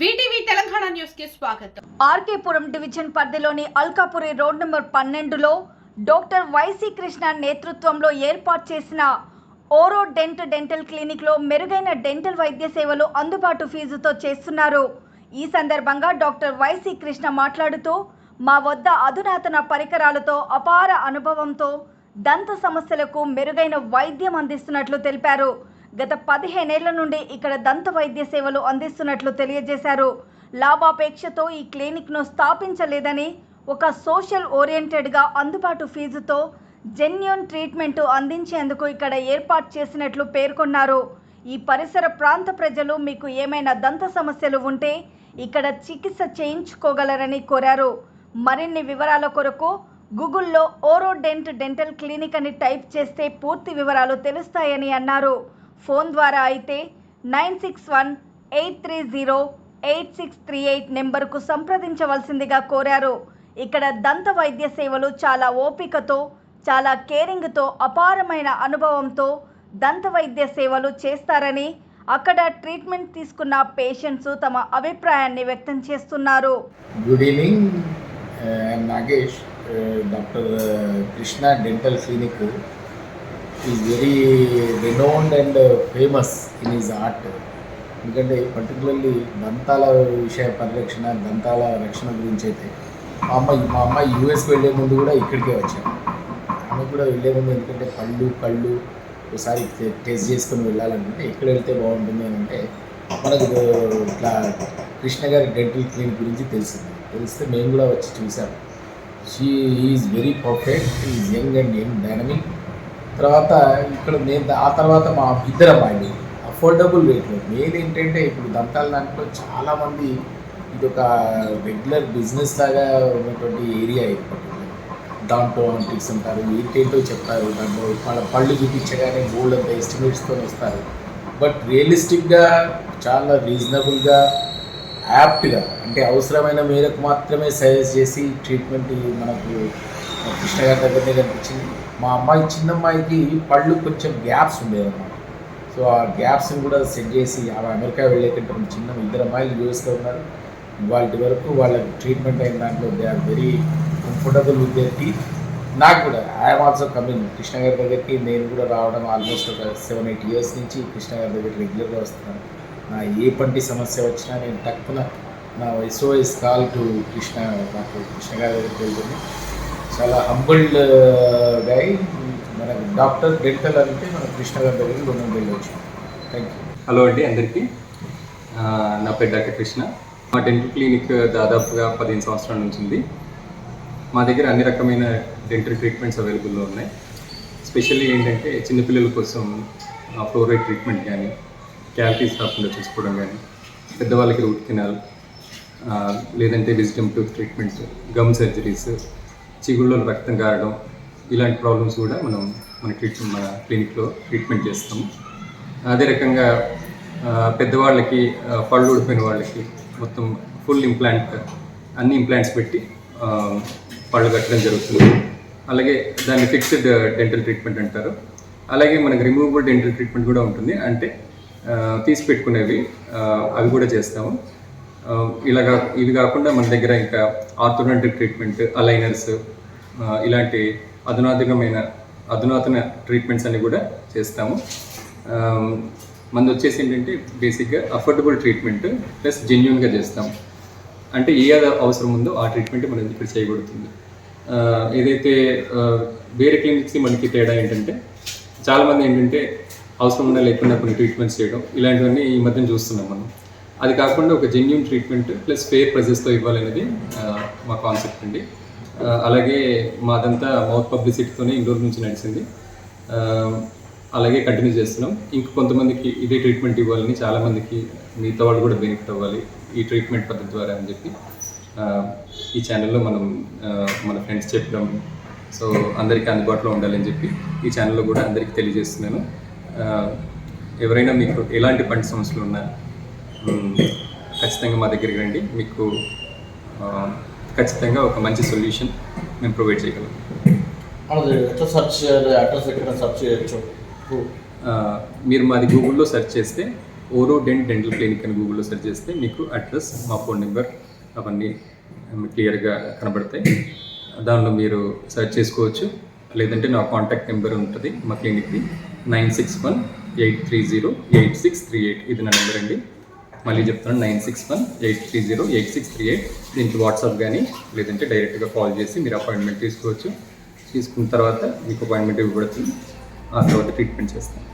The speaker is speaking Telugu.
వీటీవీ తెలంగాణ న్యూస్కి స్వాగతం. ఆర్కేపురం డివిజన్ పరిధిలోని అల్కాపురి రోడ్ నెంబర్ పన్నెండులో డాక్టర్ వైసీ కృష్ణ నేతృత్వంలో ఏర్పాటు చేసిన ఓరో డెంట్ డెంటల్ క్లినిక్లో మెరుగైన డెంటల్ వైద్య సేవలు అందుబాటు ఫీజుతో చేస్తున్నారు. ఈ సందర్భంగా డాక్టర్ వైసీ కృష్ణ మాట్లాడుతూ మా వద్ద అధునాతన పరికరాలతో అపార అనుభవంతో దంత సమస్యలకు మెరుగైన వైద్యం అందిస్తున్నట్లు తెలిపారు. గత పదిహేనేళ్ళ నుండి ఇక్కడ దంత వైద్య సేవలు అందిస్తున్నట్లు తెలియజేశారు. లాభాపేక్షతో ఈ క్లినిక్ను స్థాపించలేదని ఒక సోషల్ ఓరియంటెడ్గా అందుబాటు ఫీజుతో జెన్యున్ ట్రీట్మెంట్ అందించేందుకు ఇక్కడ ఏర్పాటు చేసినట్లు పేర్కొన్నారు. ఈ పరిసర ప్రాంత ప్రజలు మీకు ఏమైనా దంత సమస్యలు ఉంటే ఇక్కడ చికిత్స చేయించుకోగలరని కోరారు. మరిన్ని వివరాల కొరకు గూగుల్లో ఓరోడెంట్ డెంటల్ క్లినిక్ అని టైప్ చేస్తే పూర్తి వివరాలు తెలుస్తాయని అన్నారు. ఫోన్ ద్వారా అయితే nine six one eight three zero eight six three eight నెంబర్కు సంప్రదించవలసిందిగా కోరారు. ఇక్కడ దంత వైద్య సేవలు చాలా ఓపికతో చాలా కేరింగ్తో అపారమైన అనుభవంతో దంత వైద్య సేవలు చేస్తారని అక్కడ ట్రీట్మెంట్ తీసుకున్న పేషెంట్స్ తమ అభిప్రాయాన్ని వ్యక్తం చేస్తున్నారు. Good evening Nagesh doctor Krishna dental clinic is very renowned and famous in is art ఎందుకంటే పర్టికులర్లీ దంతాల విషయ పరిరక్షణ దంతాల రక్షణ గురించి అయితే మా అమ్మాయి మా అమ్మాయి యూఎస్కి వెళ్ళే ముందు కూడా ఇక్కడికే వచ్చాను ఆమె కూడా వెళ్ళే ముందు ఎందుకంటే పళ్ళు కళ్ళు ఒకసారి టెస్ట్ చేసుకొని వెళ్ళాలనుకుంటే ఎక్కడ వెళ్తే బాగుంటుంది అని అంటే మనకు ఇట్లా కృష్ణ గారి డెంటల్ క్లినిక్ గురించి తెలిసింది. తెలిస్తే మేము కూడా వచ్చి చూసాం. She is very perfect is young and young dynamic తర్వాత ఇక్కడ నేను ఆ తర్వాత మా ఇద్దరు అమ్మాయిలు అఫోర్డబుల్ రేట్లో మెయిన్ ఏంటంటే ఇప్పుడు దంతాల దాంట్లో చాలామంది ఇది ఒక రెగ్యులర్ బిజినెస్ లాగా ఉన్నటువంటి ఏరియా అయిపోతుంది దాంట్లో ఆంటిక్స్ అంటారు ఏంటేంటో చెప్తారు. దాంట్లో వాళ్ళ పళ్ళు చూపించగానే గోల్డ్ అంత ఎస్టిమేట్స్తో వస్తారు. బట్ రియలిస్టిక్గా చాలా రీజనబుల్గా యాప్ట్గా అంటే అవసరమైన మేరకు మాత్రమే సజెస్ట్ చేసి ట్రీట్మెంట్ మనకు కృష్ణ గారి దగ్గరనే కనిపించింది మా అమ్మాయి చిన్న అమ్మాయికి పళ్ళు కొంచెం గ్యాప్స్ ఉండేదన్నమాట సో ఆ గ్యాప్స్ని కూడా సెట్ చేసి ఆమె అమెరికా వెళ్ళేటటువంటి చిన్న ఇద్దరు అమ్మాయిలు యూఎస్లో ఉన్నారు. వాళ్ళ వరకు వాళ్ళకి ట్రీట్మెంట్ అయిన దాంట్లో they are very comfortable with their teeth నాకు కూడా ఐఎమ్ ఆల్సో కమింగ్ కృష్ణ గారి దగ్గరికి నేను కూడా రావడం ఆల్మోస్ట్ ఒక సెవెన్ ఎయిట్ ఇయర్స్ నుంచి కృష్ణ గారి దగ్గర రెగ్యులర్గా వస్తున్నాను. నా ఏ పంటి సమస్య వచ్చినా నేను తక్కువ నా ఎస్ఓఎస్ కాల్ టు కృష్ణ నాకు కృష్ణ గారి దగ్గరికి వెళ్తుంది. చాలా హంబుల్డ్ గై uh, మన డాక్టర్ డెంటల్ అంటే మన కృష్ణగారి దగ్గరికి మనం వెళ్ళవచ్చు థ్యాంక్ యూ హలో అండి అందరికీ. నా పేరు డాక్టర్ కృష్ణ. మా డెంటల్ క్లినిక్ దాదాపుగా పదిహేను సంవత్సరాల నుంచి ఉంది. మా దగ్గర అన్ని రకమైన డెంటల్ ట్రీట్మెంట్స్ అవైలబుల్లో ఉన్నాయి. స్పెషల్లీ ఏంటంటే చిన్నపిల్లల కోసం ఫ్లోరైడ్ ట్రీట్మెంట్ కానీ క్యావిటీస్ రాకుండా చూసుకోవడం కానీ పెద్దవాళ్ళకి రూట్ కెనాల్ లేదంటే విజిటమ్ టూత్ ట్రీట్మెంట్స్ గమ్ సర్జరీస్ చిగుళ్ళలో రక్తం కారడం ఇలాంటి ప్రాబ్లమ్స్ కూడా మనం మన ట్రీట్మెంట్ మన క్లినిక్లో ట్రీట్మెంట్ చేస్తాము అదే రకంగా పెద్దవాళ్ళకి పళ్ళు ఊడిపోయిన వాళ్ళకి మొత్తం ఫుల్ ఇంప్లాంట్ అన్ని ఇంప్లాంట్స్ పెట్టి పళ్ళు కట్టడం జరుగుతుంది. అలాగే దాన్ని ఫిక్స్డ్ డెంటల్ ట్రీట్మెంట్ అంటారు. అలాగే మనకి రిమూవబుల్ డెంటల్ ట్రీట్మెంట్ కూడా ఉంటుంది. అంటే తీసి పెట్టుకునేవి అవి కూడా చేస్తాము. Um, ఇలాగా ఇవి కాకుండా మన దగ్గర ఇంకా ఆర్థోడెంటిక్ ట్రీట్మెంట్ అలైనర్స్ ఇలాంటి అధునాతనమైన అధునాతన ట్రీట్మెంట్స్ అన్ని కూడా చేస్తాము. Um, మనది వచ్చేసి ఏంటంటే బేసిక్గా అఫోర్డబుల్ ట్రీట్మెంట్ ప్లస్ జెన్యున్గా చేస్తాం. అంటే ఏ అవసరం ఉందో ఆ ట్రీట్మెంట్ మనం ఇక్కడ చేయబడుతుంది. ఏదైతే వేరే క్లినిక్స్కి మనకి తేడా ఏంటంటే చాలామంది ఏంటంటే అవసరం ఉన్నా లేకుండా కొన్ని ట్రీట్మెంట్స్ చేయడం ఇలాంటివన్నీ ఈ మధ్యన చూస్తున్నాం మనం. అది కాకుండా ఒక జెన్యున్ ట్రీట్మెంట్ ప్లస్ ఫేర్ ప్రైజెస్తో ఇవ్వాలనేది మా కాన్సెప్ట్ అండి. అలాగే మాదంతా మౌత్ పబ్లిసిటీతోనే ఇండోర్ నుంచి నడిచింది. అలాగే కంటిన్యూ చేస్తున్నాం. ఇంక కొంతమందికి ఇదే ట్రీట్మెంట్ ఇవ్వాలని చాలామందికి మిగతా వాళ్ళు కూడా బెనిఫిట్ అవ్వాలి ఈ ట్రీట్మెంట్ పద్ధతి ద్వారా అని చెప్పి ఈ ఛానల్లో మనం మన ఫ్రెండ్స్ చెప్పడం సో అందరికీ అందుబాటులో ఉండాలని చెప్పి ఈ ఛానల్లో కూడా అందరికీ తెలియజేస్తున్నాను. ఎవరైనా మీకు ఎలాంటి పంట సమస్యలు ఉన్నా ఖచ్చితంగా మా దగ్గరికి రండి. మీకు ఖచ్చితంగా ఒక మంచి సొల్యూషన్ మేము ప్రొవైడ్ చేయగలం. ఎట్లా సెర్చ్ చేయాలి? అడ్రస్ ఎక్కడ సెర్చ్ చేయొచ్చు? మీరు మాది గూగుల్లో సెర్చ్ చేస్తే ఓరో డెంట్ డెంటల్ క్లినిక్ అని గూగుల్లో సెర్చ్ చేస్తే మీకు అడ్రస్ మా ఫోన్ నెంబర్ అవన్నీ క్లియర్గా కనబడతాయి. దానిలో మీరు సెర్చ్ చేసుకోవచ్చు. లేదంటే నా కాంటాక్ట్ నెంబర్ ఉంటుంది మా క్లినిక్ది. Nine six one eight three zero eight six three eight. ఇది నా నెంబర్ అండి. మళ్ళీ చెప్తున్నాను nine six one eight three zero eight six three eight దీనికి వాట్సాప్ కానీ లేదంటే డైరెక్ట్గా కాల్ చేసి మీరు అపాయింట్మెంట్ తీసుకోవచ్చు. తీసుకున్న తర్వాత మీకు అపాయింట్మెంట్ ఇవ్వబడుతుంది. ఆ తర్వాత ట్రీట్మెంట్ చేస్తాను